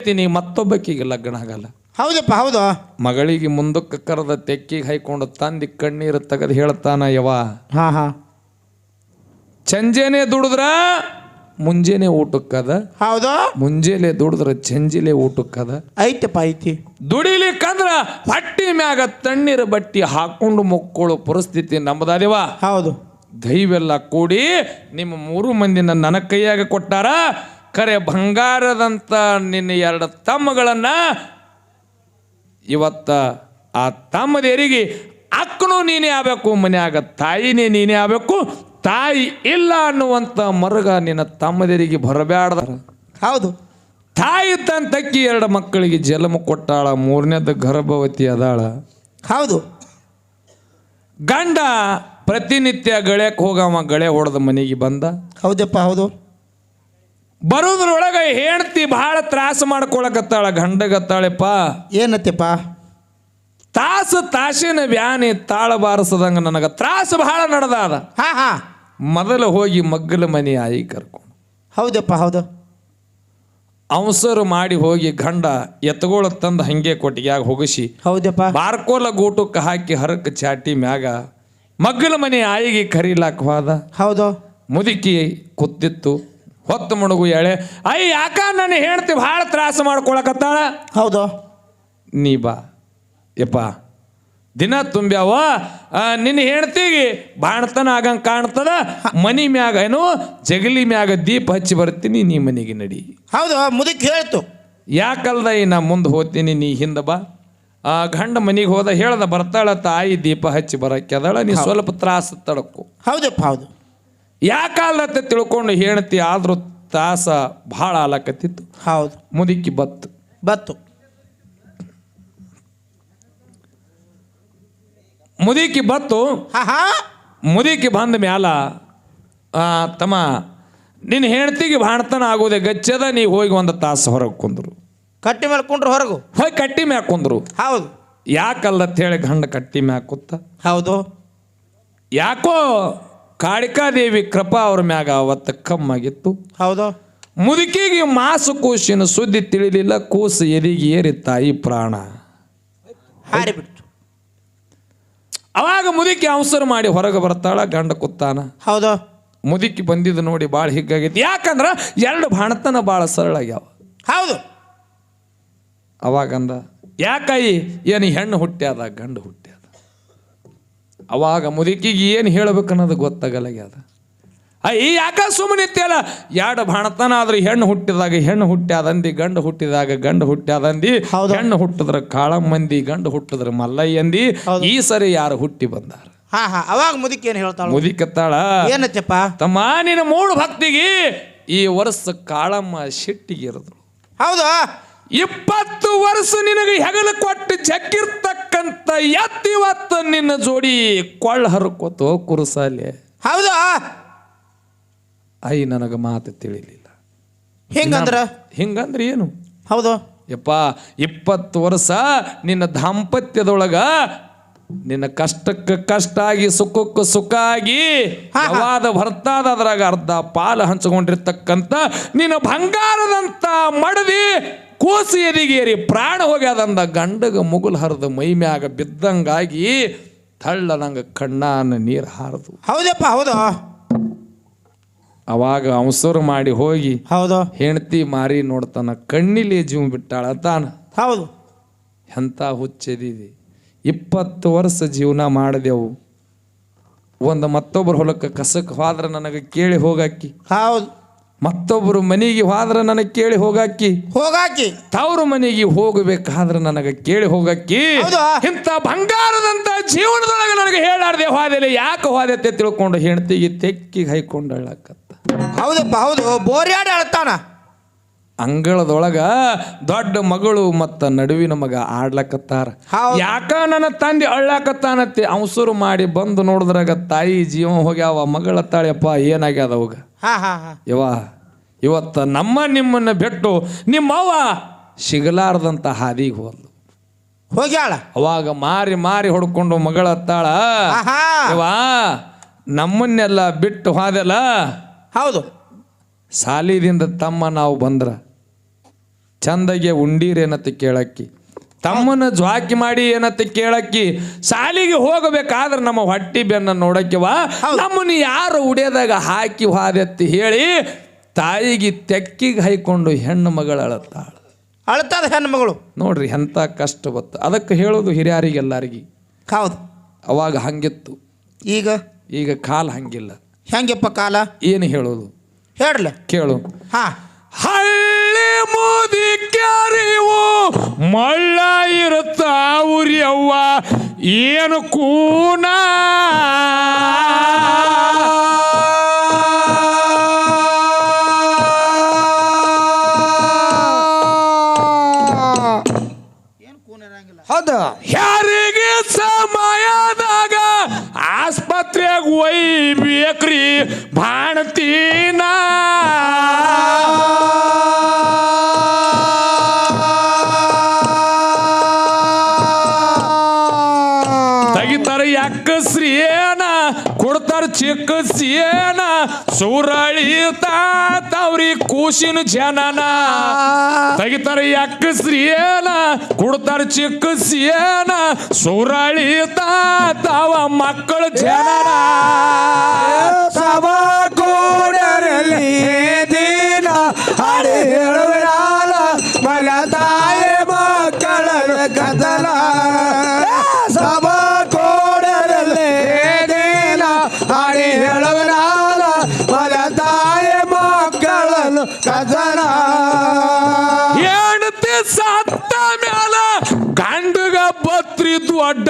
ಹೇಳ್ತೀನಿ ಮತ್ತೊಬ್ಬಕ್ಕಿಗೆ ಲಗ್ನ ಆಗಲ್ಲ. ಹೌದಪ್ಪ ಹೌದು. ಮಗಳಿಗೆ ಮುಂದಕ್ಕೆ ಕರೆದ ತೆಕ್ಕಿಗೆ ಹೈಕೊಂಡು ತಂದಿ ಕಣ್ಣೀರು ತೆಗೆದು ಹೇಳ್ತಾನ ಯವ ಹಾ ಹಾ. ಚಂಜೆನೆ ದುಡಿದ್ರ ಮುಂಜಾನೆ ಊಟಕ್ಕದ ಹೌದು. ಮುಂಜಾನೆ ದುಡಿದ್ರ ಚಂಜಿಲೆ ಊಟಕ್ಕದ ಐತಪ್ಪ ಐತಿ. ದುಡಿಲಿಕ್ಕಂದ್ರ ಹಟ್ಟಿ ಮ್ಯಾಗ ತಣ್ಣೀರ ಬಟ್ಟಿ ಹಾಕೊಂಡು ಮುಕ್ಕೊಳ್ಳೋ ಪರಿಸ್ಥಿತಿ ನಮ್ಮದಾದೇವ. ಹೌದು. ದೈವೆಲ್ಲ ಕೂಡಿ ನಿಮ್ಮ ಮೂರು ಮಂದಿನ ನನ್ನ ಕೈಯಾಗ ಕೊಟ್ಟಾರ ಕರೆ ಬಂಗಾರದಂಥ ನಿನ್ನ ಎರಡು ತಮ್ಮಗಳನ್ನು ಇವತ್ತ ಆ ತಮ್ಮದೇರಿಗೆ ಅಕ್ಕನು ನೀನೇ ಆಗಬೇಕು ಮನೆಯಾಗ ತಾಯಿನೇ ನೀನೇ ಆಗಬೇಕು ತಾಯಿ ಇಲ್ಲ ಅನ್ನುವಂಥ ಮರಗ ನಿನ್ನ ತಮ್ಮದೇರಿಗೆ ಬರಬ್ಯಾಡ್ದ. ಹೌದು. ತಾಯಿ ತನ್ನ ತಕ್ಕಿ ಎರಡು ಮಕ್ಕಳಿಗೆ ಜಲಮ ಕೊಟ್ಟಾಳ ಮೂರನೇದ ಗರ್ಭವತಿ ಅದಾಳ. ಹೌದು. ಗಂಡ ಪ್ರತಿನಿತ್ಯ ಗಳಕ್ಕೆ ಹೋಗವ ಗಳೆ ಹೊಡೆದ ಮನೆಗೆ ಬಂದ. ಹೌದಪ್ಪ ಹೌದು. ಬರೋದ್ರೊಳಗೆ ಹೇಳ್ತಿ ಭಾಳ ತ್ರಾಸ ಮಾಡ್ಕೊಳಕತ್ತಾಳ ಗಂಡಗತ್ತಾಳೆಪ್ಪ. ಏನತ್ತಪ್ಪ? ತಾಸು ತಾಸಿನ ವ್ಯಾನಿ ತಾಳ ಬಾರಿಸದಂಗ ನನಗೆ ತ್ರಾಸ ಬಹಳ ನಡೆದಾದ. ಹಾ ಹಾ. ಮೊದಲು ಹೋಗಿ ಮಗ್ಗಲ ಮನೆ ಆಯಿ ಕರ್ಕೊಂಡು. ಹೌದಪ್ಪ ಹೌದು. ಅವಸರು ಮಾಡಿ ಹೋಗಿ ಗಂಡ ಎತ್ತಗೋಳ ತಂದು ಹಂಗೆ ಕೊಟ್ಟಿಗ್ಯಾಗ ಹೋಗಿಸಿ. ಹೌದಪ್ಪ. ಬಾರ್ಕೋಲ ಗೂಟಕ್ಕೆ ಹಾಕಿ ಹರಕ ಚಾಟಿ ಮ್ಯಾಗ ಮಗ್ಗಲ ಮನೆ ಆಯಿಗೆ ಕರೀಲಾಕ ಹೋದ. ಹೌದು. ಮುದುಕಿ ಕೂತಿತ್ತು ಹೊತ್ತು ಮುಣುಗು ಎಳೆ ಅಯ್ಯ ಯಾಕ ನನ್ನ ಹೇಳ್ತಿ ಭಾಳ ತ್ರಾಸ ಮಾಡ್ಕೊಳಕತ್ತಾಳ? ಹೌದು. ನೀ ಬಾ. ಯಪ್ಪ ದಿನ ತುಂಬ್ಯಾವ. ಆ, ನಿನ್ನ ಹೆಂಡ್ತಿಗೆ ಬಾಣತನ ಆಗಂಗೆ ಕಾಣ್ತದ. ಮನಿ ಮ್ಯಾಗ ಏನು ಜಗಲಿ ಮ್ಯಾಗ ದೀಪ ಹಚ್ಚಿ ಬರ್ತೀನಿ ನೀ ಮನೆಗೆ ನಡಿ. ಹೌದು ಮುದುಕ್ ಹೇಳ್ತು. ಯಾಕಲ್ದ ಈ ನಾ ಮುಂದೆ ಹೋಗ್ತೀನಿ ನೀ ಹಿಂದೆ ಬಾ. ಆ ಗಂಡ ಮನೆಗೆ ಹೋದ ಹೇಳ್ದ ಬರ್ತಾಳ ತಾಯಿ ದೀಪ ಹಚ್ಚಿ ಬರಕ್ಕೆ ಅದಳ ನೀ ಸ್ವಲ್ಪ ತ್ರಾಸ ತಡಕು. ಹೌದಪ್ಪ ಹೌದು. ಯಾಕಲ್ದತ್ತ ತಿಳ್ಕೊಂಡು ಹೆಣ್ತಿ ಆದ್ರೂ ತಾಸ ಭಾಳ ಆಲಕತ್ತಿತ್ತು. ಹೌದು. ಮುದುಕಿ ಬತ್ತು. ಬತ್ತು. ಮುದುಕಿ ಬತ್ತು. ಮುದುಕಿ ಬಂದ ಮ್ಯಾಲ ತಮ್ಮ ನಿನ್ನ ಹೆಂಡತಿಗೆ ಭಾಣತನ ಆಗೋದೆ ಗಚ್ಚದ ನೀ ಹೋಗಿ ಒಂದು ತಾಸು ಹೊರಗೆ ಕುಂದ್ರು. ಕಟ್ಟಿ ಮೇಲೆ ಕುಂಡ್ರು ಹೊರಗು? ಹೋಗಿ ಕಟ್ಟಿ ಮ್ಯಾಗ ಕುಂದ್ರು. ಹೌದು. ಯಾಕಲ್ಲ ಹೇಳಿ ಗಂಡ ಕಟ್ಟಿ ಮ್ಯಾಗ ಕೂತ ಹೌದು. ಯಾಕೋ ಕಾಳಿಕಾದೇವಿ ಕೃಪಾ ಅವ್ರ ಮ್ಯಾಗ ಅವತ್ತು ಕಮ್ಮಾಗಿತ್ತು. ಹೌದು. ಮುದುಕಿಗೆ ಮಾಸು ಕೂಸಿನ ಸುದ್ದಿ ತಿಳಿಲಿಲ್ಲ ಕೂಸು ಎದಿಗೆ ಏರಿ ತಾಯಿ ಪ್ರಾಣ. ಹಾರಿಬಿಡ್ತು ಅವಾಗ ಮುದುಕಿ ಅವಸರ ಮಾಡಿ ಹೊರಗೆ ಬರ್ತಾಳ ಗಂಡ ಕುತ್ತಾನ ಹೌದು. ಮುದುಕಿ ಬಂದಿದ್ದು ನೋಡಿ ಭಾಳ ಹಿಗ್ಗಾಗೈತಿ. ಯಾಕಂದ್ರ ಎರಡು ಬಾಣತನ ಭಾಳ ಸರಳ ಆಗ್ಯಾವ. ಹೌದು. ಅವಾಗಂದ ಯಾಕಾಯಿ ಏನು ಹೆಣ್ಣು ಹುಟ್ಟ್ಯಾದ ಗಂಡು ಹುಟ್ಟ್ಯಾದ? ಅವಾಗ ಮುದುಕಿಗೆ ಏನು ಹೇಳಬೇಕು ಅನ್ನೋದು ಗೊತ್ತಾಗಲಾಗ್ಯದ ಅಯ್ಯ ಯಾಕ ಸುಮ್ಮನೆ ಇತ್ತಲ್ಲ ಎರಡು ಬಾಣತನ ಆದ್ರೆ ಹೆಣ್ಣು ಹುಟ್ಟಿದಾಗ ಹೆಣ್ಣು ಹುಟ್ಟ್ಯಾದಂದಿ ಗಂಡು ಹುಟ್ಟಿದಾಗ ಗಂಡು ಹುಟ್ಟ್ಯಾದಂದಿ. ಹೆಣ್ಣು ಹುಟ್ಟಿದ್ರ ಕಾಳಮ್ಮಂದಿ ಗಂಡು ಹುಟ್ಟಿದ್ರ ಮಲ್ಲಯ್ಯಂದಿ. ಈ ಸರಿ ಯಾರು ಹುಟ್ಟಿ ಬಂದಾರ? ಹಾ ಹಾ ಅವಾಗ ಮುದುಕಿ ಏನು ಹೇಳ್ತಾಳ? ಮುದಿಕತ್ತಾಳ? ಏನತ್ತಪ್ಪ ತಮ್ಮ ನಿನ್ನ ಮೂಡು ಭಕ್ತಿಗೆ ಈ ವರ್ಷ ಕಾಳಮ್ಮ ಶೆಟ್ಟಿಗೆ ಇರದ್ರು ಹೌದು. ಇಪ್ಪತ್ತು ವರ್ಷ ನಿನಗೆ ಹೆಗಲು ಕೊಟ್ಟು ಜಗ್ಗಿರ್ತಕ್ಕಂಥ ಎತ್ತಿವತ್ತು ನಿನ್ನ ಜೋಡಿ ಕೊಳ್ಳ ಹರ್ಕೋತು ಕುರುಸಾಲೆ. ಹೌದಾ? ಐ ನನಗೆ ಮಾತು ತಿಳಿಲಿಲ್ಲ. ಹಿಂಗಂದ್ರ? ಹಿಂಗಂದ್ರೆ ಏನು? ಹೌದು. ಯಪ್ಪ ಇಪ್ಪತ್ತು ವರ್ಷ ನಿನ್ನ ದಾಂಪತ್ಯದೊಳಗ ನಿನ್ನ ಕಷ್ಟಕ್ಕೆ ಕಷ್ಟ ಆಗಿ ಸುಖಕ್ಕೆ ಸುಖ ಆಗಿ ಹಾ, ಬರ್ತಾದ ಭರ್ತಾದ ಅದ್ರಾಗ ಅರ್ಧ ಪಾಲು ಹಂಚಿಕೊಂಡಿರ್ತಕ್ಕಂಥ ನಿನ್ನ ಬಂಗಾರದಂತ ಮಡದಿ ಕೂಸು ಎದಿಗೇರಿ ಪ್ರಾಣ ಹೋಗ್ಯಾದಂದ ಗಂಡಗ ಮುಗುಲ್ ಹರಿದು ಮೈ ಮ್ಯಾಗ ಬಿದ್ದಂಗಾಗಿ ತಳ್ಳ ನಂಗೆ ಕಣ್ಣಾನ ನೀರು ಹಾರದು. ಹೌದಪ್ಪ ಹೌದು. ಅವಾಗ ಅಂಸರು ಮಾಡಿ ಹೋಗಿ ಹೌದು. ಹೆಂಡತಿ ಮಾರಿ ನೋಡ್ತಾನ ಕಣ್ಣಿಲಿ ಜೀವ ಬಿಟ್ಟಾಳ ತಾನ. ಹೌದು. ಎಂಥ ಹುಚ್ಚದಿದೆ. ಇಪ್ಪತ್ತು ವರ್ಷ ಜೀವನ ಮಾಡಿದೆವು. ಒಂದು ಮತ್ತೊಬ್ಬರ ಹೊಲಕ್ಕೆ ಕಸಕ್ಕೆ ಹೋದ್ರೆ ನನಗೆ ಕೇಳಿ ಹೋಗಾಕಿ. ಹೌದು. ಮತ್ತೊಬ್ಬರು ಮನೆಗೆ ಹೋದ್ರೆ ನನಗೆ ಕೇಳಿ ಹೋಗಾಕಿ. ಹೋಗಾಕಿ. ತವರು ಮನೆಗೆ ಹೋಗಬೇಕಾದ್ರೆ ನನಗೆ ಕೇಳಿ ಹೋಗಾಕಿ. ಹೌದಾ? ಇಂಥ ಬಂಗಾರದಂತ ಜೀವನದೊಳಗೆ ನನಗೆ ಹೇಳಾರ್ದೆ ಹೋದಿಲ್ಲ ಯಾಕೆ ಹೋದೈತೆ ತಿಳ್ಕೊಂಡು ಹೆಂಡತಿಗೆ ತೆಕ್ಕಿಗೆ ಹೈಕೊಂಡಳ್ಳಕತ್ತ ಹೌದಪ್ಪ ಹೌದು. ಬೋರ್ಯಾಡಿ ಅಳ್ತಾನ. ಅಂಗಳದೊಳಗ ದೊಡ್ಡ ಮಗಳು ಮತ್ತ ನಡುವಿನ ಮಗ ಆಡ್ಲಕತ್ತಾರ. ಯಾಕ ನನ್ನ ತಂದೆ ಅಳ್ಳಾಕತ್ತಾನತ್ತಿ ಅವಸರು ಮಾಡಿ ಬಂದು ನೋಡಿದ್ರಾಗ ತಾಯಿ ಜೀವ ಹೋಗ್ಯಾವ ಮಗಳ ತಾಳೆಪ್ಪ ಏನಾಗ್ಯದ ಅವಾಗ? ಹಾ ಇವತ್ತ ನಮ್ಮ ನಿಮ್ಮನ್ನ ಬಿಟ್ಟು ನಿಮ್ಮವ್ವ ಸಿಗಲಾರದಂತ ಹಾದಿಗೆ ಹೋದ್ಲು. ಹೋಗ್ಯಾಳ? ಅವಾಗ ಮಾರಿ ಮಾರಿ ಹೊಡ್ಕೊಂಡು ಮಗಳ ತಾಳ ಇವಾ ನಮ್ಮನ್ನೆಲ್ಲ ಬಿಟ್ಟು ಹೋದೆಲ್ಲ ಹೌದು. ಸಾಲಿದಿಂದ ತಮ್ಮ ನಾವು ಬಂದ್ರ. ಚಂದಗೆ ಉಂಡೀರೇನತ್ತ ಕೇಳಕ್ಕಿ? ತಮ್ಮನ ಜ್ವಾಕಿ ಮಾಡಿ ಏನತ್ತ ಕೇಳಕ್ಕಿ? ಸಾಲಿಗೆ ಹೋಗಬೇಕಾದ್ರೆ ನಮ್ಮ ಹೊಟ್ಟಿ ಬೆನ್ನ ನೋಡಕ್ಕಿವ ನಮ್ಮನ್ನ ಯಾರು ಉಡೇದಾಗ ಹಾಕಿ ಹಾದೆತ್ತಿ ಹೇಳಿ ತಾಯಿಗೆ ತೆಕ್ಕಿಗೆ ಹೈಕೊಂಡು ಹೆಣ್ಣು ಮಗಳು ಅಳತ್ತಾಳ ಅಳ್ತದ ಹೆಣ್ಮಗಳು ನೋಡ್ರಿ ಎಂಥ ಕಷ್ಟ ಬತ್ತ ಅದಕ್ಕೆ ಹೇಳೋದು ಹಿರಿಯರಿಗೆಲ್ಲರಿಗೆ. ಹೌದು. ಅವಾಗ ಹಂಗಿತ್ತು. ಈಗ? ಈಗ ಕಾಲ ಹಂಗಿಲ್ಲ. ಹೆಂಗಪ್ಪ ಕಾಲ? ಏನು ಹೇಳೋದು? ಹೇಳ್ಲ ಕೇಳು. ಹಾ. ಹಳ್ಳಿ ಮೋದಿ ಕ್ಯಾರಿವು ಮಳ್ಳ ಇರುತ್ತಾವ್ರಿ ಅವ್ವ ಏನು ಕೂನ ಹೌದು ಯಾರಿಗೆ ಸಮಯದಾಗ ಆಸ್ಪತ್ರೆಗೆ ಒಯ್ಬೇಕ್ರಿ ಬಾಣ್ತೀನ ಸುರಳಿ ತಾತವ್ರಿ ಕೂಸಿನ ಜನನ. ತೆಗಿತಾರ ಏನ ಕೊಡ್ತಾರ ಚಿಕ್ಕ ಏನ ಸುರಳಿ ತಾತವ ಮಕ್ಕಳ ಜನನ. ಸಭಾ ಕೋಡರಲ್ಲಿ ದಿನ ಹಾಡು ಹೇಳುವಿರಾಲ ಸತ್ತ ಮ್ಯಾಲ ಗಂಡಗ ಬತ್ರಿ ದೊಡ್ಡ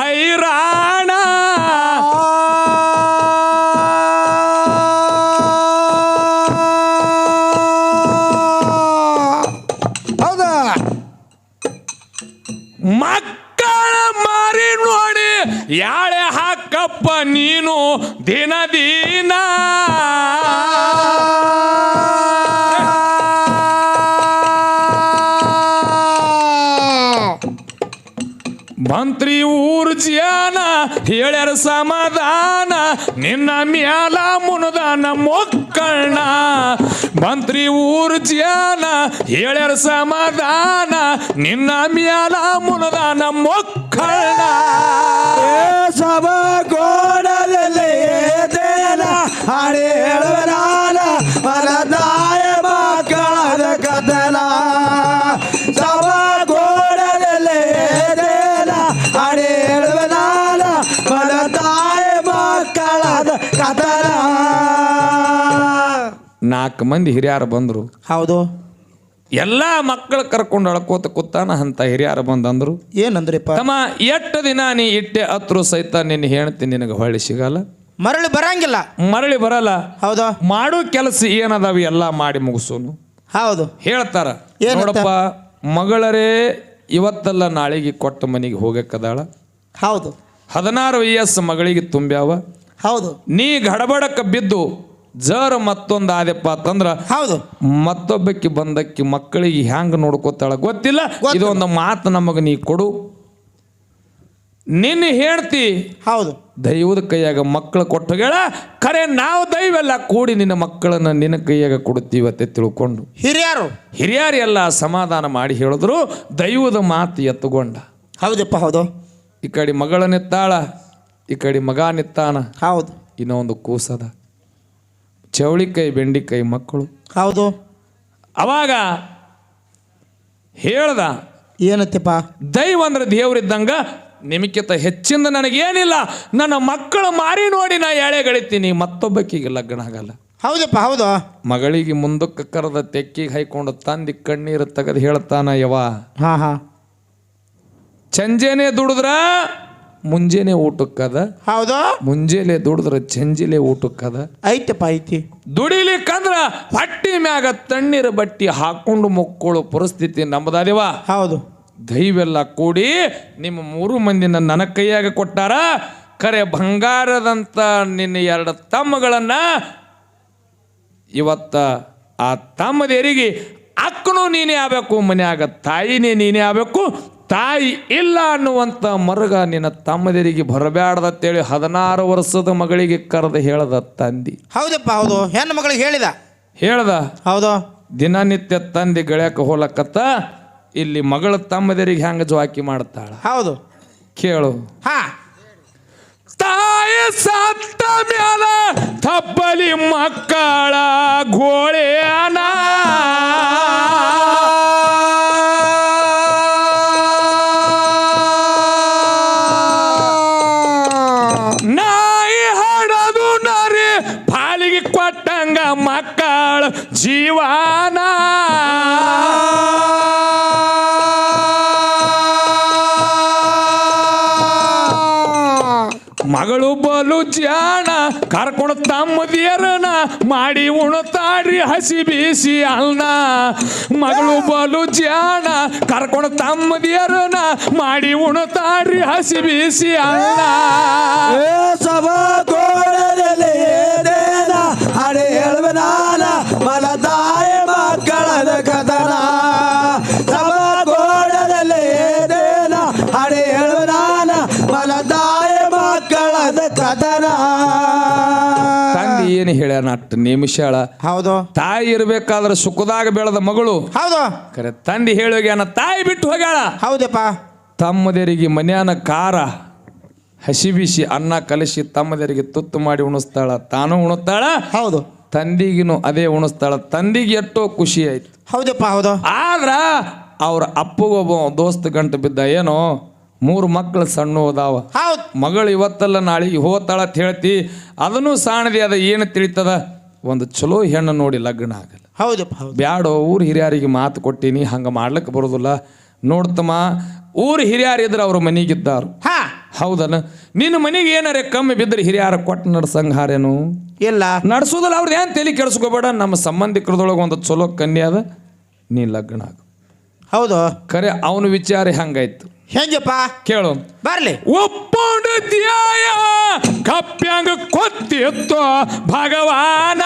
ಹೈರಾಣ. ಜನ ಹೇಳ್ಯಾರ ಸಮಾಧಾನ, ನಿನ್ನ ಮ್ಯಾಲ ಮುನುದಾನ ಮೊಕ್ಕಣ್ಣ. ಮಂತ್ರಿ ಊರ್ ಜಿಯಾನ ಹೇಳ್ಯಾರ ಸಮಾಧಾನ, ನಿನ್ನ ಮ್ಯಾಲ ಮುನುದಾನ ಮೊಕ್ಕಣ್ಣ. ಸಭಾ ದೇನ ಹಾಡಿ ನಾಲ್ಕು ಮಂದಿ ಹಿರಿಯರು ಬಂದರು. ಹೌದು. ಎಲ್ಲ ಮಕ್ಕಳು ಕರ್ಕೊಂಡು ಅಳ್ಕೋತ ಕೂತಾನ ಅಂತ ಹಿರಿಯರು ಬಂದಂದ್ರು. ಏನಂದ್ರಿಪ್ಪ? ತಮ್ಮ ಎಷ್ಟು ದಿನ ನೀ ಇಟ್ಟೆ ಹತ್ರು ಸಹಿತ ನಿನ್ನ ಹೇಳ್ತೀನಿ ನಿನಗೆ ಹೊಳ್ಳಿ ಸಿಗಲ್ಲ? ಮರಳಿ ಬರಂಗಿಲ್ಲ. ಮರಳಿ ಬರಲ್ಲ. ಹೌದು. ಮಾಡೋ ಕೆಲಸ ಏನದಾವ ಎಲ್ಲ ಮಾಡಿ ಮುಗಿಸೋನು. ಹೌದು. ಹೇಳ್ತಾರ? ನೋಡಪ್ಪ ಮಗಳರೇ ಇವತ್ತಲ್ಲ ನಾಳೆಗೆ ಕೊಟ್ಟ ಮನೆಗೆ ಹೋಗಕ್ಕದಾಳ ಹೌದು. ಹದಿನಾರು ವಯಸ್ಸು ಮಗಳಿಗೆ ತುಂಬ್ಯಾವ. ಹೌದು. ನೀ ಗಡಬಡಕ್ಕೆ ಬಿದ್ದು ಜರ ಮತ್ತೊಂದು ಆದ್ಯಪ್ಪ ಅಂತಂದ್ರ ಹೌದು. ಮತ್ತೊಬ್ಬಕ್ಕೆ ಬಂದಕ್ಕೆ ಮಕ್ಕಳಿಗೆ ಹ್ಯಾಂಗ ನೋಡ್ಕೋತಾಳ ಗೊತ್ತಿಲ್ಲ? ಗೊತ್ತಿಲ್ಲ. ಇದೊಂದು ಮಾತು ನಮಗೆ ನೀ ಕೊಡು. ನಿನ್ನ ಹೇಳ್ತಿ ಹೌದು. ದೈವದ ಕೈಯಾಗ ಮಕ್ಕಳು ಕೊಟ್ಟೋಗ್ಯಾಳ ಖರೆ ನಾವು ದೈವೆಲ್ಲ ಕೂಡಿ ನಿನ್ನ ಮಕ್ಕಳನ್ನ ನಿನ್ನ ಕೈಯಾಗ ಕೊಡುತ್ತೀವತ್ತೆ ತಿಳ್ಕೊಂಡು. ಹಿರಿಯರು. ಎಲ್ಲ ಸಮಾಧಾನ ಮಾಡಿ ಹೇಳಿದ್ರು ದೈವದ ಮಾತು ಎತ್ತುಕೊಂಡ ಹೌದಪ್ಪ ಹೌದು. ಈ ಕಡೆ ಮಗಳ ನಿತ್ತಾಳ ಈ ಕಡೆ ಮಗ ನಿತ್ತಾನ ಹೌದು. ಇನ್ನೊಂದು ಕೂಸದ. ಚವಳಿಕಾಯಿ ಬೆಂಡಿಕಾಯಿ ಮಕ್ಕಳು. ಹೌದು. ಅವಾಗ ಹೇಳ್ದ ಏನತ್ತಪ್ಪ? ದೈವ ಅಂದ್ರೆ ದೇವ್ರಿದ್ದಂಗ ನಿಮಗಿಂತ ಹೆಚ್ಚಿಂದ ನನಗೇನಿಲ್ಲ ನನ್ನ ಮಕ್ಕಳು ಮಾರಿ ನೋಡಿ ನಾ ಎಳೆ ಗಳಿತೀನಿ ಮತ್ತೊಬ್ಬಕ್ಕಿಗೆ ಲಗ್ನ ಆಗಲ್ಲ. ಹೌದಪ್ಪ ಹೌದು. ಮಗಳಿಗೆ ಮುಂದಕ್ಕೆ ಕರೆದ ತೆಕ್ಕಿಗೆ ಹೈಕೊಂಡು ತಂದಿ ಕಣ್ಣೀರು ತೆಗೆದು ಹೇಳ್ತಾನ ಯವ ಹಾ ಹಾ. ಚಂಜೆನೆ ದುಡಿದ್ರ ಮುಂಜಾನೆ ಊಟಕ್ಕದ ಹೌದು. ಮುಂಜಾನೆ ದುಡಿದ್ರ ಚಂಜಿಲೆ ಊಟಕ್ಕದ. ಐತಪ್ಪ ಐತಿ. ದುಡಿಲಿಕ್ಕಂದ್ರ ಹೊಟ್ಟಿ ಮ್ಯಾಗ ತಣ್ಣೀರ ಬಟ್ಟಿ ಹಾಕೊಂಡು ಮುಕ್ಕೊಳ್ಳೋ ಪರಿಸ್ಥಿತಿ ನಮ್ಮದಾದಿವ? ಹೌದು. ದೈವೆಲ್ಲ ಕೂಡಿ ನಿಮ್ಮ ಮೂರು ಮಂದಿನ ನನ್ನ ಕೈಯಾಗ ಕೊಟ್ಟಾರ? ಕರೆ ಬಂಗಾರದಂತ ನಿನ್ನ ಎರಡು ತಮ್ಮಗಳನ್ನ ಇವತ್ತ ಆ ತಮ್ಮದೇರಿಗೆ ಅಕ್ಕನೂ ನೀನೇ ಆಗಬೇಕು ಮನ್ಯಾಗ ತಾಯಿನೇ ನೀನೇ ಆಗ್ಬೇಕು ತಾಯಿ ಇಲ್ಲ ಅನ್ನುವಂಥ ಮರುಗ ನಿನ್ನ ತಮ್ಮದಿರಿಗೆ ಬರಬೇಡ್ದತ್ತೇಳಿ ಹದಿನಾರು ವರ್ಷದ ಮಗಳಿಗೆ ಕರೆದು ಹೇಳದ ತಂದಿ. ಹೌದಪ್ಪ ಹೌದು. ಹೆಣ್ಣು ಮಗಳಿಗೆ ಹೇಳಿದ? ಹೇಳ್ದ? ಹೌದು. ದಿನನಿತ್ಯ ತಂದಿ ಗೆಳೆಯಕ್ಕೆ ಹೋಲಕತ್ತ ಇಲ್ಲಿ ಮಗಳ ತಮ್ಮದಿರಿಗೆ ಹೆಂಗ ಜೋಕಿ ಮಾಡ್ತಾಳ? ಹೌದು. ಕೇಳು. ಹಾ. ತಾಯಿ ಸತ್ತ ಮ್ಯಾಲ ತಪ್ಪಲಿ ಮಕ್ಕಳ ಗೋಳೆಯನ. ಜೀವನ. ಮಗಳು ಬಲು ಜಾಣ ಕರ್ಕೊಂಡು ತಮ್ಮದಿಯರನ ಮಾಡಿ ಉಣತಾಡ್ರಿ, ಹಸಿ ಬೀಸಿ ಅಲ್ನ. ಮಗಳು ಬಲು ಜಾಣ ಕರ್ಕೊಂಡು ತಮ್ಮದಿಯರನ ಮಾಡಿ ಉಣತಾಡ್ರಿ, ಹಸಿ ಬೀಸಿ ಅಲ್ನ. ಏನು ಹೇಳ್ಯಾನ ಅಟ್ಟು ನಿಮಿಷಾಳ ಹೌದು. ತಾಯಿ ಇರ್ಬೇಕಾದ್ರೆ ಸುಖದಾಗ ಬೆಳೆದ ಮಗಳು. ಹೌದು. ಕರೆ ತಂದೆ ಹೇಳೋಗ್ಯಾನ ತಾಯಿ ಬಿಟ್ಟು ಹೋಗ್ಯಾಳ. ಹೌದಪ್ಪ. ತಮ್ಮದರಿಗೆ ಮನ್ಯಾನ ಕಾರ ಹಸಿ ಬಿಸಿ ಅನ್ನ ಕಲಸಿ ತಮ್ಮದರಿಗೆ ತುತ್ತು ಮಾಡಿ ಉಣಿಸ್ತಾಳ ತಾನು ಉಣುತ್ತಾಳ ಹೌದು. ತಂದಿಗಿನೂ ಅದೇ ಉಣಿಸ್ತಾಳ ತಂದಿಗೆ ಎಷ್ಟೋ ಖುಷಿ ಆಯ್ತು. ಹೌದಪ್ಪ ಹೌದು. ಆದ್ರ ಅವ್ರ ಅಪ್ಪಗೊಬ್ಬ ದೋಸ್ತ ಗಂಟು ಬಿದ್ದ ಏನೋ ಮೂರು ಮಕ್ಕಳು ಸಣ್ಣ ಹೋದಾವ ಹೌದು. ಮಗಳು ಇವತ್ತಲ್ಲ ನಾಳೆಗೆ ಹೋತಾಳ ಅಂತ ಹೇಳ್ತಿ ಅದನ್ನು ಸಾಣದಿ ಅದ ಏನು ತಿಳಿತದ? ಒಂದು ಚಲೋ ಹೆಣ್ಣು ನೋಡಿ ಲಗ್ನ ಆಗಲ್ಲ. ಹೌದಪ್ಪ ಹೌದು. ಬ್ಯಾಡೋ ಊರು ಹಿರಿಯರಿಗೆ ಮಾತು ಕೊಟ್ಟೀನಿ ಹಂಗೆ ಮಾಡ್ಲಿಕ್ಕೆ ಬರೋದಿಲ್ಲ. ನೋಡ್ತಮ್ಮ ಊರು ಹಿರಿಯರಿದ್ರೆ ಅವ್ರ ಮನೆಗಿದ್ದಾರು. ಹಾ. ಹೌದನ? ನಿನ್ನ ಮನೆಗೆ ಏನಾರೇ ಕಮ್ಮಿ ಬಿದ್ದರೆ ಹಿರಿಯರ ಕೊಟ್ಟು ನಡ್ಸಂಗಾರೇನು ಇಲ್ಲ. ನಡ್ಸೋದಲ್ಲ ಅವ್ರದ್ದು ಏನು ತಲೆ ಕೆಡಿಸ್ಕೋಬೇಡ. ನಮ್ಮ ಸಂಬಂಧಿಕರದೊಳಗೆ ಒಂದು ಚಲೋ ಕನ್ಯಾದ ಅದ ನೀ ಲಗ್ನ ಆಗು. ಹೌದು. ಖರೆ ಅವನ ವಿಚಾರ ಹೆಂಗಾಯ್ತು? ಹೆಂಗಪ್ಪ? ಕೇಳು. ಬರ್ಲಿ. ಒಪ್ಪೊಂಡು ಧ್ಯಾಯ ಕಪ್ಪ್ಯಾಂಗ ಕೊತ್ತಿತ್ತು ಭಗವಾನ.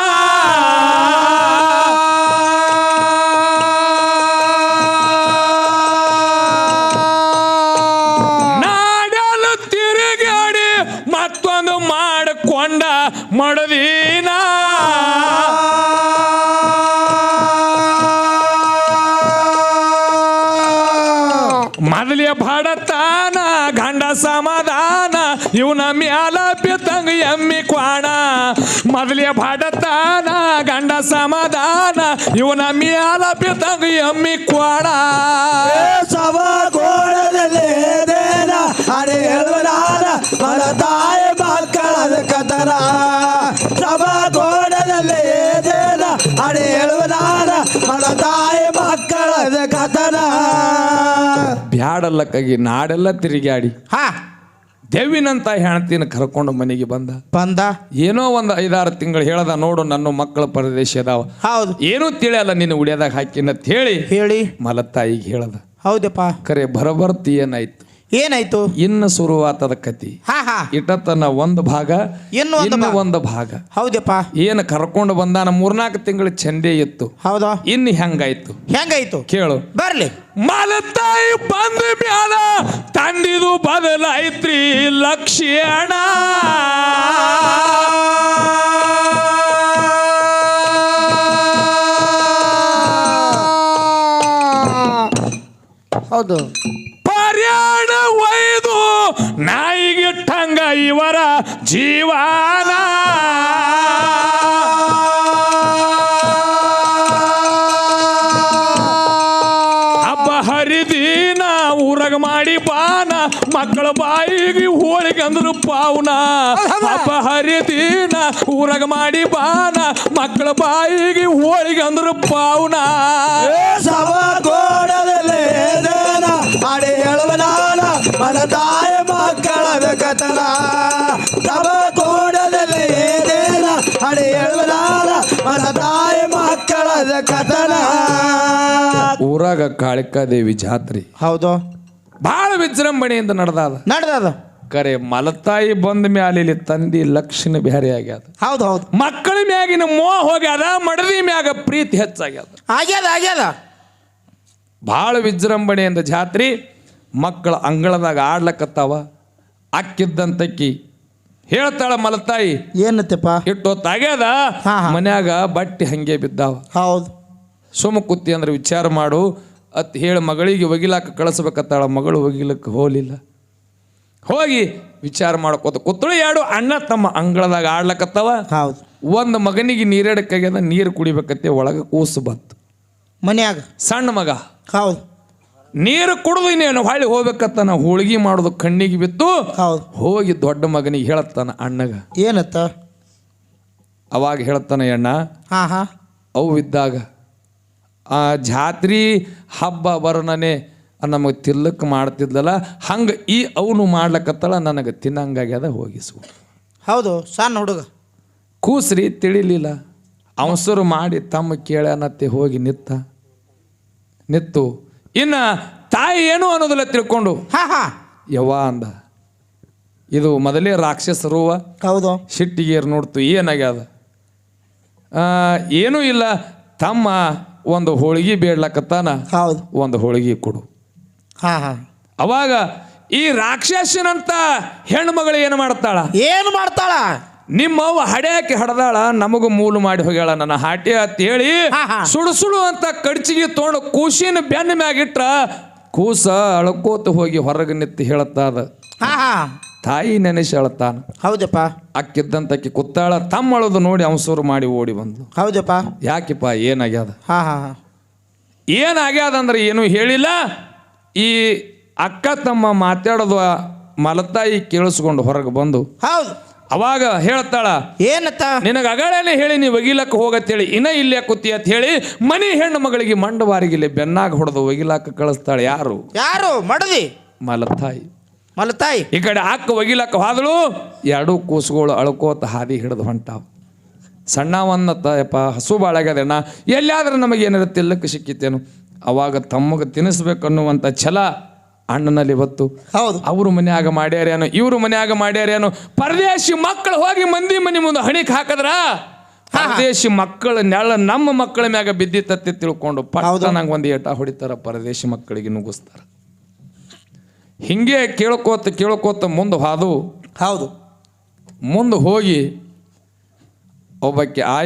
ಮೊದಲೇ ಬಡತಾನ ಗಂಡ ಸಮಾಧಾನ, ಇವನ ಮ್ಯಾಲ ಬಿತ್ತಂಗ ಎಮ್ಮಿ ಕ್ವಾಣ. ಮೊದಲಿಯ ಬಡತಾನ ಗಂಡ ಸಮಾಧಾನ, ಇವನ ಮ್ಯಾಲ ಬಿತ್ತಂಗ ಎಮ್ಮಿ ಕ್ವಾಣ. ಸಭಾ ಗೋಡದಲ್ಲಿ ಅರೆ ಹಡೆ ಹೇಳುವೆ ನಾನ ಮಲದಾಯ ಮಕ್ಕಳದ ಕಥನ ಸಭಾ ಗೋಡದಲ್ಲಿ ಏನೇನ? ಹಡೆ ಹೇಳುವೆ ಬ್ಯಾಡಲ್ಲಕ್ಕಾಗಿ ನಾಡೆಲ್ಲ ತಿರುಗಾಡಿ ಹಾ. ದೇವಿನಂತ ಹೆಣ್ತಿನ ಕರ್ಕೊಂಡು ಮನೆಗೆ ಬಂದ. ಬಂದ. ಏನೋ ಒಂದು ಐದಾರು ತಿಂಗಳು ಹೇಳ್ದ ನೋಡು ನನ್ನ ಮಕ್ಕಳ ಪ್ರದೇಶ ಅದಾವ. ಹೌದು. ಏನೂ ತಿಳಿಯಲ್ಲ ನಿನ್ನ ಉಡಿಯೋದಾಗ ಹಾಕಿನ ಹೇಳಿ ಹೇಳಿ. ಮಲತಾಯಿಗೆ ಹೇಳ್ದ. ಹೌದಪ್ಪ. ಕರೆ ಬರಬರ್ತಿ ಏನಾಯ್ತು ಏನಾಯ್ತು? ಇನ್ನು ಶುರುವಾತದ ಕತಿ ಹಾ ಹಾ. ಇಟ್ಟತನ ಒಂದು ಭಾಗ ಇನ್ನು ಒಂದು ಇನ್ನು ಭಾಗ. ಒಂದು ಭಾಗ. ಹೌದಪ್ಪ ಏನು ಕರ್ಕೊಂಡು ಬಂದಾನ ಮೂರ್ನಾಲ್ಕು ತಿಂಗಳು ಚಂದೇ ಇತ್ತು. ಹೌದಾ. ಇನ್ನು ಹೆಂಗಾಯ್ತು? ಹೆಂಗಾಯ್ತು? ಕೇಳು. ಬರ್ಲಿ. ಮಲತಾಯಿ ಬಂದ ಮ್ಯಾಲ ತಂದಿದು ಬದಲಾಯ್ತ್ರಿ ಲಕ್ಷ್ಯಣ ಹೌದು. ನಾಯಿಗಿಟ್ಟಂಗ ಇವರ ಜೀವನ. ಹಬ್ಬ ಹರಿದಿನ ಊರಗ ಮಾಡಿ ಬಾನ ಮಕ್ಕಳ ಬಾಯಿಗೆ ಹೋಳಿಗೆ ಅಂದ್ರು ಪಾವನ. ಹಬ್ಬ ಹರಿದಿನ ಊರಾಗ ಮಾಡಿ ಬಾನ ಮಕ್ಕಳ ಬಾಯಿಗೆ ಹೋಳಿಗೆ ಅಂದ್ರು ಪಾವನ. ಸಭಾ ಗೋಡದಲ್ಲಿ ಏನೇನ ಹೇಳುವ ನಾನ ಮಲದಾಯ ಮಕ್ಕಳದ ನಾನ ಮಲದಾಯ ಮಕ್ಕಳದ ಕಥನ. ಊರಾಗ ಕಾಳಿಕಾದೇವಿ ಜಾತ್ರೆ. ಹೌದು. ಬಹಳ ವಿಜೃಂಭಣೆಯಿಂದ ನಡೆದಾದ. ನಡ್ದದ. ಕರೆ ಮಲತಾಯಿ ಬಂದ ಮ್ಯಾಲ ಇಲ್ಲಿ ತಂದಿ ಲಕ್ಷಣ ಬೇರೆ ಆಗ್ಯಾದ. ಹೌದು ಹೌದು. ಮಕ್ಕಳ ಮ್ಯಾಗಿನ ಮೋಹ ಹೋಗ್ಯಾದ ಮಡದಿ ಮ್ಯಾಗ ಪ್ರೀತಿ ಹೆಚ್ಚಾಗ್ಯದ. ಆಗ್ಯದ ಆಗ್ಯದ. ಭಾಳ ವಿಜೃಂಭಣೆಯಿಂದ ಜಾತ್ರೆ ಮಕ್ಕಳ ಅಂಗಳದಾಗ ಆಡ್ಲಕತ್ತಾವ. ಅಕ್ಕಿದ್ದಂತಕ್ಕಿ. ಹೇಳ್ತಾಳ ಮಲತಾಯಿ ಏನತ್ತಪ್ಪ? ಇಟ್ಟು ಹಾ, ಹಾ. ಮನ್ಯಾಗ ಬಟ್ಟೆ ಹಂಗೆ ಬಿದ್ದಾವ. ಹೌದು. ಸುಮ್ಮ ಕುತ್ತಿ ಅಂದ್ರೆ ವಿಚಾರ ಮಾಡು. ಅತ್ ಹೇಳಿ ಮಗಳಿಗೆ ಒಗಿಲಾಕ ಕಳಿಸ್ಬೇಕತ್ತಾಳ ಮಗಳು ಒಗಿಲಕ್ಕೆ ಹೋಲಿಲ್ಲ. ಹೋಗಿ ವಿಚಾರ ಮಾಡ್ಕೋತ ಕೂತಳು. ಎರಡು ಅಣ್ಣ ತಮ್ಮ ಅಂಗಳದಾಗ ಆಡ್ಲಕತ್ತವ. ಹೌದು. ಒಂದು ಮಗನಿಗೆ ನೀರೆಡಕ್ಕಾಗ್ಯದ ನೀರು ಕುಡಿಬೇಕತ್ತೆ ಒಳಗೆ ಕೂಸು ಬತ್ತು ಮನ್ಯಾಗ? ಸಣ್ಣ ಮಗ. ಹೌದು. ನೀರು ಕುಡಿದು ಇನ್ನೇನು ಹೊಳ್ಳಿ ಹೋಗ್ಬೇಕತ್ತಾನ ಹೋಳಿಗೆ ಮಾಡೋದು ಕಣ್ಣಿಗೆ ಬಿತ್ತು ಹೌದು. ಹೋಗಿ ದೊಡ್ಡ ಮಗನಿಗೆ ಹೇಳತ್ತಾನ ಅಣ್ಣಗ. ಏನತ್ತ? ಅವಾಗ ಹೇಳ್ತಾನೆ ಅಣ್ಣ ಹಾ ಹಾ. ಅವು ಇದ್ದಾಗ ಆ ಜಾತ್ರಿ ಹಬ್ಬ ಬರೋಣನೆ ನಮಗೆ ತಿಲ್ಲಕ್ಕೆ ಮಾಡ್ತಿದ್ಲಲ್ಲ ಹಂಗೆ ಈ ಅವನು ಮಾಡ್ಲಕತ್ತಳ ನನಗೆ ತಿನ್ನಂಗಾಗ್ಯದ ಹೋಗಿಸು ಹೌದು ಸಣ್ಣ ಹುಡುಗ. ಕೂಸ್ರಿ ತಿಳಿಲಿಲ್ಲ. ಅವಸರು ಮಾಡಿ ತಮ್ಮ ಕೇಳ್ಯಾನತ್ತೆ ಹೋಗಿ ನಿತ್ತ. ನಿತ್ತು. ಇನ್ನು ತಾಯಿ ಏನು ಅನ್ನೋದಿಲ್ಲ ತಿಳ್ಕೊಂಡು ಹಾ ಹಾ. ಯವ್ವ ಅಂದ. ಇದು ಮೊದಲೇ ರಾಕ್ಷಸರುವ ಹೌದು. ಸಿಟ್ಟಿಗೇರು ನೋಡ್ತು ಏನಾಗ್ಯದ? ಏನೂ ಇಲ್ಲ ತಮ್ಮ ಒಂದು ಹೋಳಿಗೆ ಬೇಡ್ಲಕ್ಕತ್ತಾನ ಹೌದು. ಒಂದು ಹೋಳಿಗೆ ಕೊಡು. ಹಾ ಹಾ. ಅವಾಗ ಈ ರಾಕ್ಷಸನಂತ ಹೆಣ್ಮಗಳು ಏನು ಮಾಡ್ತಾಳ? ಏನು ಮಾಡ್ತಾಳ? ನಿಮ್ಮವ್ವ ಹಡ್ಯಾಕಿ ಹಡ್ದಾಳ ನಮಗೂ ಮೂಲು ಮಾಡಿ ಹೋಗ್ಯಾಳ ನನ್ನ ಹಾಟಿ ಅಂತ ಹೇಳಿ ಹಾ, ಹಾ. ಸುಡು ಸುಡು ಅಂತ ಕಡ್ಚಿಗೆ ತೊಗೊಂಡು ಕೂಸಿನ ಬೆನ್ನ ಮ್ಯಾಗಿಟ್ರ ಕೂಸ ಅಳ್ಕೋತ ಹೋಗಿ ಹೊರಗೆ ನಿಂತು ಹೇಳತ್ತಾದ. ತಾಯಿ ನೆನೆಸಿ ಅಳತಾನ. ಹೌದಪ್ಪ. ಅಕ್ಕಿದ್ದಂತಕ್ಕಿ ಕುತ್ತಾಳ ತಮ್ಮ ಅಳದು ನೋಡಿ ಅವಸೂರು ಮಾಡಿ ಓಡಿ ಬಂದು ಹೌದಪ್ಪ. ಯಾಕಿಪ್ಪ ಏನಾಗ್ಯದ? ಹಾ ಹಾ ಹಾ. ಏನಾಗ್ಯದ ಅಂದ್ರೆ ಏನು ಹೇಳಿಲ್ಲ. ಈ ಅಕ್ಕ ತಮ್ಮ ಮಾತಾಡೋದು ಮಲತಾಯಿ ಕೇಳಿಸ್ಕೊಂಡು ಹೊರಗೆ ಬಂದು ಹೌದು. ಅವಾಗ ಹೇಳ್ತಾಳ ಏನತ್ತ? ನಿನಗೆ ಅಗಳೇನೆ ಹೇಳಿ ನೀ ಒಗಿಲಕ್ಕ ಹೋಗತ್ತೇಳಿ ಇನ್ನ ಇಲ್ಲೇ ಕುತ್ತಿ ಅಂತ ಹೇಳಿ ಮನಿ ಹೆಣ್ಣು ಮಗಳಿಗೆ ಮಂಡವಾರಿಗಿಲ್ಲಿ ಬೆನ್ನಾಗ ಹೊಡೆದು ಒಗಿಲಾಕ ಕಳಿಸ್ತಾಳೆ ಯಾರು? ಯಾರು? ಮಡದಿ? ಮಲತಾಯಿ. ಮಲತಾಯಿ? ಈ ಕಡೆ ಅಕ್ಕ ಒಗಿಲಕ್ಕ ಹಾದಳು ಎರಡೂ ಕೂಸುಗಳು ಅಳ್ಕೋತ ಹಾದಿ ಹಿಡಿದು ಹೊಂಟಾವ. ಸಣ್ಣವನ್ನ ಯಪ್ಪ ಹಸು ಬಾಳಾಗ್ಯದಣ್ಣ ಎಲ್ಲಿಯಾದ್ರೂ ನಮಗೆ ಏನಾರ ತಿಲ್ಲಕ್ಕೆ ಸಿಕ್ಕಿತ್ತೇನು? ಅವಾಗ ತಮಗೆ ತಿನ್ನಿಸ್ಬೇಕನ್ನುವಂಥ ಛಲ ಅಣ್ಣನಲ್ಲಿ ಇವತ್ತು ಹೌದು. ಅವರು ಮನ್ಯಾಗ ಮಾಡ್ಯಾರೇನು ಇವರು ಮನ್ಯಾಗ ಮಾಡ್ಯಾರೇನು ಪರದೇಶಿ ಮಕ್ಕಳು ಹೋಗಿ ಮಂದಿ ಮನೆ ಮುಂದೆ ಹಣಿಕ್ ಹಾಕದ್ರ? ಪರದೇಶಿ ಮಕ್ಕಳ ನೆಳ ನಮ್ಮ ಮಕ್ಕಳ ಮ್ಯಾಗ ತತ್ತಿ ತಿಳ್ಕೊಂಡು ಪಟ್ಟ ನಂಗೆ ಒಂದು ಏಟ ಹೊಡಿತಾರ ಪರದೇಶಿ ಮಕ್ಕಳಿಗೆ ನುಗ್ಗಿಸ್ತಾರ. ಹಿಂಗೆ ಕೇಳ್ಕೋತ ಕೇಳ್ಕೋತ ಮುಂದೆ ಹಾದು. ಹೌದು. ಮುಂದೆ ಹೋಗಿ ಒಬ್ಬಕ್ಕೆ ಆ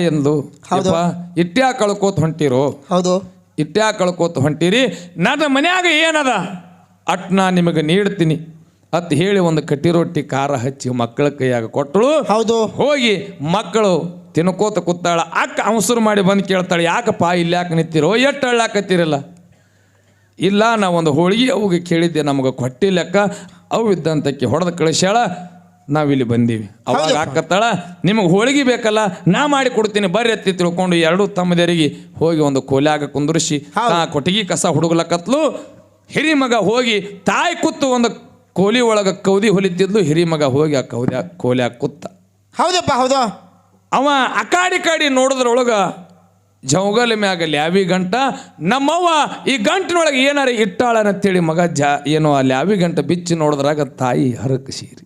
ಹೌದು. ಇಟ್ಟ್ಯಾ ಕಳ್ಕೋತ ಹೊಂಟಿರೋ? ಹೌದು. ಇಟ್ಟ್ಯಾ ಕಳ್ಕೋತ ಹೊಂಟಿರಿ ನನ್ನ ಮನ್ಯಾಗ ಏನದ? ಅಟ್ ನಾ ನಿಮಗೆ ನೀಡ್ತೀನಿ. ಅತ್ ಹೇಳಿ ಒಂದು ಕಟ್ಟಿ ರೊಟ್ಟಿ ಖಾರ ಹಚ್ಚಿ ಮಕ್ಕಳ ಕೈಯಾಗ ಕೊಟ್ಟಳು. ಹೌದು. ಹೋಗಿ ಮಕ್ಕಳು ತಿನ್ಕೋತ ಕೂತಾಳ. ಅಕ್ಕ ಅವಸರು ಮಾಡಿ ಬಂದು ಕೇಳ್ತಾಳೆ ಯಾಕಪ್ಪ ಇಲ್ಲಿ ಯಾಕೆ ನಿಂತಿರೋ? ಎಷ್ಟು ಅಳ್ಳಾಕತ್ತೀರಲ್ಲ? ಇಲ್ಲ ನಾ ಒಂದು ಹೋಳಿಗೆ ಅವಗೆ ಕೇಳಿದ್ದೆ ನಮಗೆ ಕೊಟ್ಟಿಲ್ಲಕ್ಕ. ಅವು ಇದ್ದಂತಕ್ಕೆ ಹೊಡೆದ ಕಳಿಸ್ಯಾಳ. ನಾವಿಲ್ಲಿ ಬಂದೀವಿ. ಅವಾಗ ಹಾಕತ್ತಾಳ ನಿಮಗೆ ಹೋಳಿಗೆ ಬೇಕಲ್ಲ? ನಾ ಮಾಡಿ ಕೊಡ್ತೀನಿ. ಬರ್ರಿ ಎತ್ತಿ ತಿಳ್ಕೊಂಡು ಎರಡೂ ತಮ್ಮದರಿಗೆ ಹೋಗಿ ಒಂದು ಕೋಲ್ಯಾಗ ಕುಂದರ್ಸಿ ಕೊಟ್ಟಿಗೆ ಕಸ ಹುಡುಗ್ಲಕತ್ಲು. ಹಿರಿ ಮಗ ಹೋಗಿ ತಾಯಿ ಕೂತು ಒಂದು ಕೋಲಿ ಒಳಗೆ ಕೌದಿ ಹೊಲಿತಿದ್ಲು ಹಿರಿ ಮಗ ಹೋಗಿ ಆ ಕೌದಿ ಕೋಲ್ಯಾಗ ಕೂತ ಹೌದಪ್ಪ ಹೌದು. ಅವ ಅಕಾಡಿ ಕಾಡಿ ನೋಡಿದ್ರೊಳಗ ಜೌಗಲ ಮ್ಯಾಗ ಲ್ಯಾವಿ ಗಂಟ ನಮ್ಮವ್ವ ಈ ಗಂಟಿನೊಳಗೆ ಏನಾರ ಇಟ್ಟಾಳ ಅಂತೇಳಿ ಮಗ ಜ ಏನೋ ಆ ಲ್ಯಾವಿ ಗಂಟ ಬಿಚ್ಚಿ ನೋಡಿದ್ರಾಗ ತಾಯಿ ಹರಕ ಸೀರಿ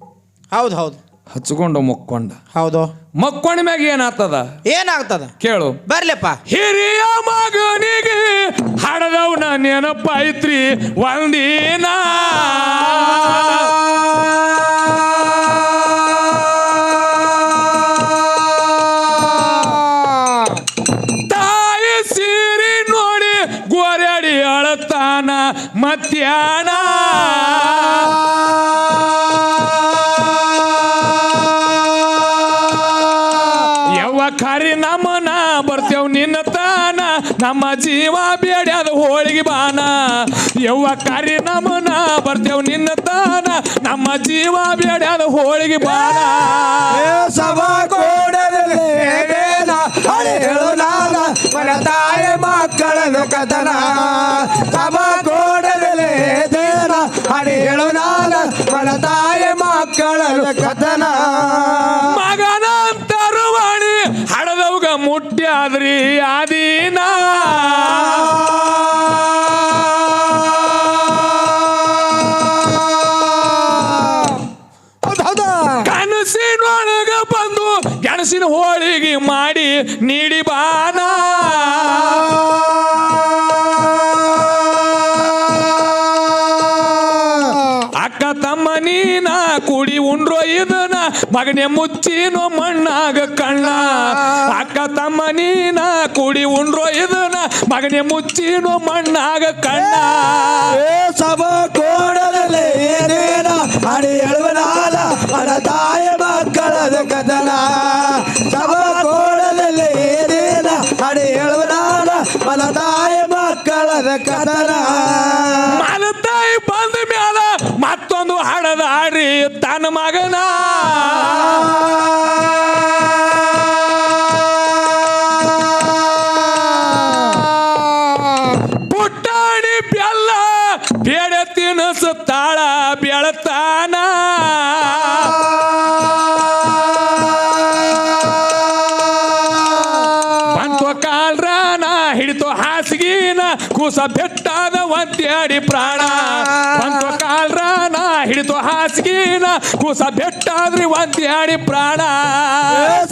ಹೌದು ಹೌದು. ಹಚ್ಕೊಂಡು ಮಕ್ಕೊಂಡ. ಹೌದು. ಮಕ್ಕೊಂಡ ಮ್ಯಾಗ ಏನಾಗ್ತದ? ಏನಾಗ್ತದ? ಕೇಳು. ಬರ್ಲಪ್ಪ. ಹಿರಿಯ ಮಗನಿಗೆ ಹಡದವನ ನೆನಪಾಯ್ತ್ರಿ ಒಂದಿನ. ಯವ್ವ ಖಾರಿ ನಮನ ಬರ್ತೇವ್ ನಿನ್ನ ತಾನ ನಮ್ಮ ಜೀವ ಬೇಡ್ಯಾದ ಹೋಳಿಗೆ ಏ ಸಭಾ ಹಳೆ ನಾನ ಮನ ತಾಯಿ ಮಕ್ಕಳನ್ನು ಕದನ. ಸಭಾ ಕೋಡದಲ್ಲಿ ದೇನ ಹಳೆ ಹೇಳು ನಾನ ಮನ ತಾಯಿ ಮಕ್ಕಳನ್ನು ಕದನ. ಮಗನ ತರುವಾಣಿ ಹಡದವ್ಗ ಮುಟ್ಟ್ಯಾದ್ರಿ ಆದೀನ. ಹೋಳಿಗೆ ಮಾಡಿ ನೀಡಿ ಬಾನ. ಅಕ್ಕ ತಮ್ಮ ನೀನ ಕುಡಿ ಉಂಡ್ರೋ ಇದನ್ನ, ಮಗನೆ ಮುಚ್ಚಿನೋ ಮಣ್ಣಾಗ ಕಣ್ಣ. ಅಕ್ಕ ತಮ್ಮ ನೀನ ಕುಡಿ ಉಂಡ್ರೋ ಇದನ್ನ, ಮಗನೆ ಮುಚ್ಚಿನೋ ಮಣ್ಣಾಗ ಕಣ್ಣ. ಏ ಸಭ ಕೋಡದಲ್ಲಿ ಏನೇನ, ಅಡಿ ಮಕ್ಕಳದ ಕದನ. ಕದನ. ಮಲತಾಯಿ ಬಂದ ಮ್ಯಾಲ ಮತ್ತೊಂದು ಹಾಡದಾರಿ ತನ್ನ ಮಗನ. ಪುಟ್ಟಾಣಿ ಬೆಲ್ಲ ಬೇಡ ತಿನ್ನಿಸುತ್ತಾಳ ಬೆಳತಾನ. ಕೂಸ ಬೆಟ್ಟಾದ್ರಿ ಒಂತ್ಯಾಡಿ ಪ್ರಾಣ. ಏ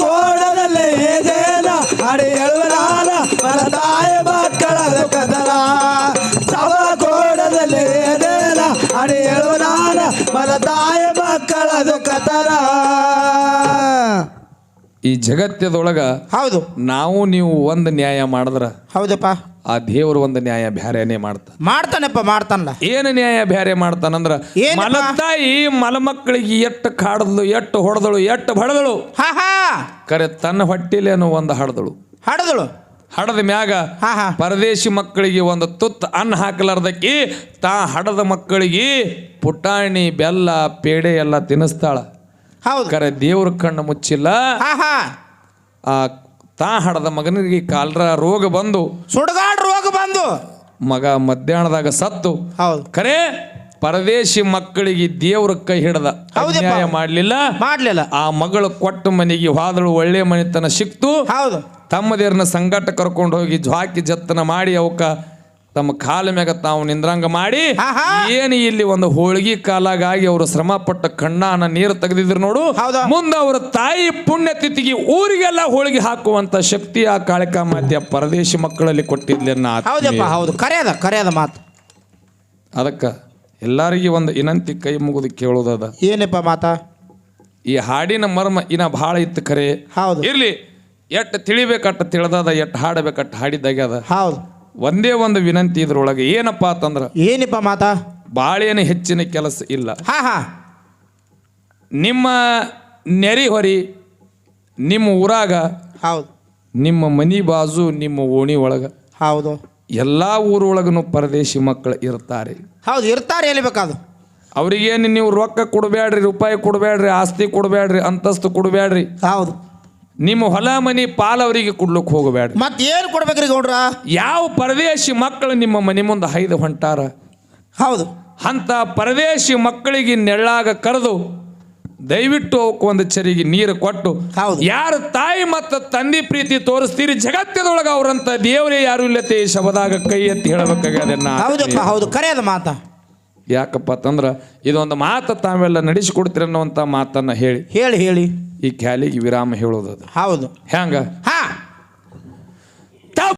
ಕೋಣದಲ್ಲಿ ಏನೇನ ಅಡಿ ಮನ ತಾಯ ಮಕ್ಕಳದ ಕದನ. ಸಭ ಕೋಡದಲ್ಲಿ ಏನೇನ ಹಣಿ ಹೇಳುವನಾಲ ಮನ ತಾಯ ಮಕ್ಕಳದ ಕದನ. ಈ ಜಗತ್ತದೊಳಗ ಹೌದು. ನಾವು ನೀವು ಒಂದು ನ್ಯಾಯ ಮಾಡಿದ್ರ. ಹೌದಪ್ಪ. ಆ ದೇವರು ಒಂದು ನ್ಯಾಯ ಬ್ಯಾರೇನೆ ಮಾಡ್ತಾನ ಮಾಡ್ತಾನಪ್ಪ ಮಾಡ್ತಾನಲ್ಲ. ಏನು ನ್ಯಾಯ ಬ್ಯಾರೆ ಮಾಡ್ತಾನಂದ್ರ ಏನಪ್ಪ? ಮಲತಾಯಿ ಮಲಮಕ್ಕಳಿಗೆ ಎಟ್ಟು ಕಾಡದ್ಲು ಎಟ್ಟು ಹೊಡೆದಳು ಎಟ್ಟು ಬಡದಳು. ಹಾ ಹಾ. ಕರೆ ತನ್ನ ಹೊಟ್ಟಿಲೇನು ಒಂದು ಹಡದಳು. ಹಡದಳು. ಹಡದ ಮ್ಯಾಗ ಹಾ ಹಾ. ಪರದೇಶಿ ಮಕ್ಕಳಿಗೆ ಒಂದು ತುತ್ತ ಅನ್ನ ಹಾಕಲಾರ್ದಕ್ಕಿ ತಾ ಹಡದ ಮಕ್ಕಳಿಗೆ ಪುಟಾಣಿ ಬೆಲ್ಲ ಪೇಡೆ ಎಲ್ಲ ತಿನ್ನಿಸ್ತಾಳ. ಹೌದು. ಕರೆ ದೇವ್ರ ಕಣ್ಣು ಮುಚ್ಚಿಲ್ಲ. ಹಾ ಹಾ ಆ ತಾ ಹಡದ ಮಗನಿಗೆ ಕಾಲ್ರ ರೋಗ ಬಂದು. ಸುಡಗಾಡ್ ರೋಗ ಬಂದು. ಮಗ ಮಧ್ಯಾಹ್ನದಾಗ ಸತ್ತು. ಹೌದು. ಕರೆ ಪರದೇಶಿ ಮಕ್ಕಳಿಗೆ ದೇವ್ರ ಕೈ ಹಿಡದ. ಹೌದಪ್ಪ. ಅನ್ಯಾಯ ಮಾಡಲಿಲ್ಲ. ಮಾಡ್ಲಿಲ್ಲ. ಆ ಮಗಳು ಕೊಟ್ಟ ಮನೆಗೆ ಹೋದಳು ಒಳ್ಳೆ ಮನೆತನ ಸಿಕ್ತು. ಹೌದು. ತಮ್ಮದೇರ್ನ ಸಂಗಟ ಕರ್ಕೊಂಡು ಹೋಗಿ ಜ್ವಾಕಿ ಜತ್ತನ ಮಾಡಿ ಅವಕ್ಕ ತಮ್ಮ ಕಾಲ ಮ್ಯಾಗ ತಾವು ನಿಂದ್ರಂಗ ಮಾಡಿ ಆಹಾ. ಏನು ಇಲ್ಲಿ ಒಂದು ಹೋಳಿಗೆ ಕಾಲಾಗಾಗಿ ಅವರು ಶ್ರಮ ಪಟ್ಟ ಕಣ್ಣಾನ ನೀರು ತೆಗೆದಿದ್ರು ನೋಡು. ಹೌದಾ? ಮುಂದೆ ಅವರ ತಾಯಿ ಪುಣ್ಯತಿಥಿಗೆ ಊರಿಗೆಲ್ಲ ಹೋಳಿಗೆ ಹಾಕುವಂತ ಶಕ್ತಿ ಆ ಕಾಳಿಕಾ ಮಾತೆಯ ಪರದೇಶಿ ಮಕ್ಕಳಲ್ಲಿ ಕೊಟ್ಟಿದ್ಲೆ ಹೌದಪ್ಪ. ಹೌದು. ಕರೆಯದ ಕರೆಯದ ಮಾತು. ಅದಕ್ಕ ಎಲ್ಲರಿಗೆ ಒಂದು ಇನಂತಿ ಕೈ ಮುಗಿದು ಕೇಳೋದದ ಏನಪ್ಪ ಮಾತಾ? ಈ ಹಾಡಿನ ಮರ್ಮ ಇನ್ನ ಬಹಳ ಇತ್ತು ಖರೆ ಹೌದು. ಇರ್ಲಿ ಎಟ್ ತಿಳಿಬೇಕಟ್ಟ ತಿಳಿದದ ಎಟ್ ಹಾಡಬೇಕಟ್ಟ ಹಾಡಿದ್ದಾಗ್ಯದ ಹೌದು. ಒಂದೇ ಒಂದು ವಿನಂತಿ ಇದ್ರೊಳಗೆ ಏನಪ್ಪಾ ಅಂತಂದ್ರ ಏನಪ್ಪ ಮಾತಾ? ಬಾಳೇನು ಹೆಚ್ಚಿನ ಕೆಲಸ ಇಲ್ಲ. ಹಾ ಹಾ. ನಿಮ್ಮ ನೆರೆಹೊರಿ ನಿಮ್ಮ ಊರಾಗ ಹೌದು. ನಿಮ್ಮ ಮನಿ ಬಾಜು ನಿಮ್ಮ ಓಣಿ ಒಳಗ ಹೌದು. ಎಲ್ಲ ಊರೊಳಗನು ಪರದೇಶಿ ಮಕ್ಕಳು ಇರ್ತಾರೆ. ಹೌದು ಇರ್ತಾರೆ ಎಲ್ಲಿ ಬೇಕಾದು ಅವ್ರಿಗೇನು ನೀವು ರೊಕ್ಕ ಕೊಡಬೇಡ್ರಿ ರೂಪಾಯಿ ಕೊಡಬೇಡ್ರಿ ಆಸ್ತಿ ಕೊಡಬೇಡ್ರಿ ಅಂತಸ್ತು ಕೊಡಬೇಡ್ರಿ ಹೌದು. ನಿಮ್ಮ ಹೊಲ ಮನಿ ಪಾಲವರಿಗೆ ಕೊಡ್ಲಿಕ್ಕೆ ಹೋಗಬೇಡ ಮತ್ತೆ ಏನು ಕೊಡ್ಬೇಕ್ರಿ ಗೌಡ್ರ? ಯಾವ ಪರದೇಶಿ ಮಕ್ಕಳು ನಿಮ್ಮ ಮನೆ ಮುಂದೆ ಹೈದು ಹೊಂಟಾರ? ಹೌದು. ಅಂತ ಪರದೇಶಿ ಮಕ್ಕಳಿಗೆ ನೆಳ್ಳಾಗ ಕರೆದು ದಯವಿಟ್ಟು ಅವಕ್ಕೆ ಒಂದು ಚರಿಗೆ ನೀರು ಕೊಟ್ಟು ಹೌದು. ಯಾರು ತಾಯಿ ಮತ್ತು ತಂದೆ ಪ್ರೀತಿ ತೋರಿಸ್ತೀರಿ ಜಗತ್ತಿನೊಳಗೆ ಅವರಂತ ದೇವರೇ ಯಾರು ಇಲ್ಲತೆ ಶಬದಾಗ ಕೈ ಎತ್ತಿ ಹೇಳಬೇಕಾಗ್ಯದನ್ನ ಹೌದಪ್ಪ ಹೌದು. ಕರೆಯದ ಮಾತಾ. ಯಾಕಪ್ಪ ಅಂತಂದ್ರೆ ಇದೊಂದು ಮಾತು ತಾವೆಲ್ಲ ನಡೆಸಿಕೊಡ್ತೀರಿ ಅನ್ನುವಂಥ ಮಾತನ್ನು ಹೇಳಿ. ಹೇಳಿ ಹೇಳಿ. ಈ ಖ್ಯಾಲಿಗೆ ವಿರಾಮ ಹೇಳೋದದು. ಹೌದು. ಹ್ಯಾಂಗ? ಹಾ.